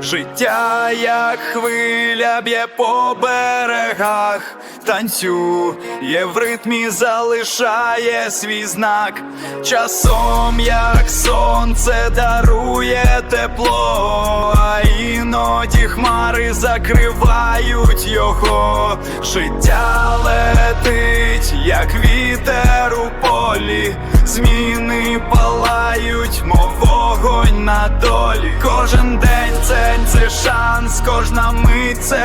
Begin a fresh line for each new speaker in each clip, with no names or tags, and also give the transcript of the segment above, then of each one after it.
Життя, як хвиля б'є по берегах, танцює в ритмі, залишає свій знак. Часом, як сонце дарує тепло, а іноді хмари закривають його. Життя летить, як вітер у полі, зміни палають, мов вогонь на долі. Кожен день це, це шанс, кожна мить це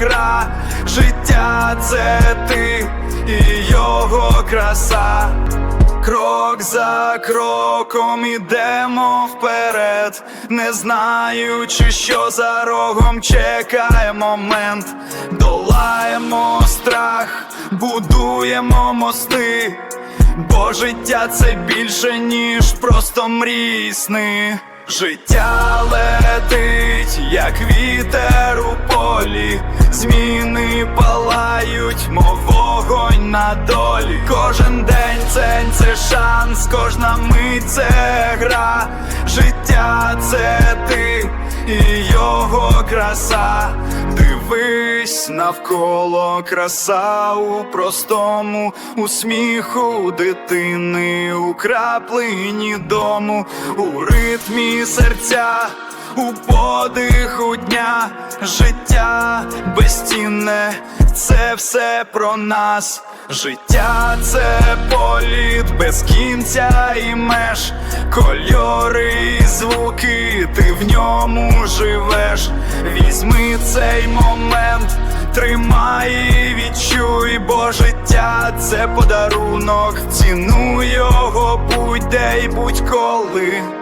гра. Життя це ти і його краса. Крок за кроком ідемо вперед, не знаючи, що за рогом чекає момент, долаємо страх, будуємо мости, бо життя це більше, ніж просто мрій сни. Життя летить, як вітер у полі, зміни палають, мов вогонь на долі. Кожен день це, це шанс, кожна мить це гра. Життя це ти і його краса. Дивись навколо краса у простому, у сміху дитини, у краплині дому, у ритмі серця, у подиху дня, життя безцінне, це все про нас. Життя це політ без кінця і меж, кольори і звуки, ти в ньому живеш. Візьми цей момент, тримай і відчуй, бо життя це подарунок, цінуй його будь-де й будь-коли.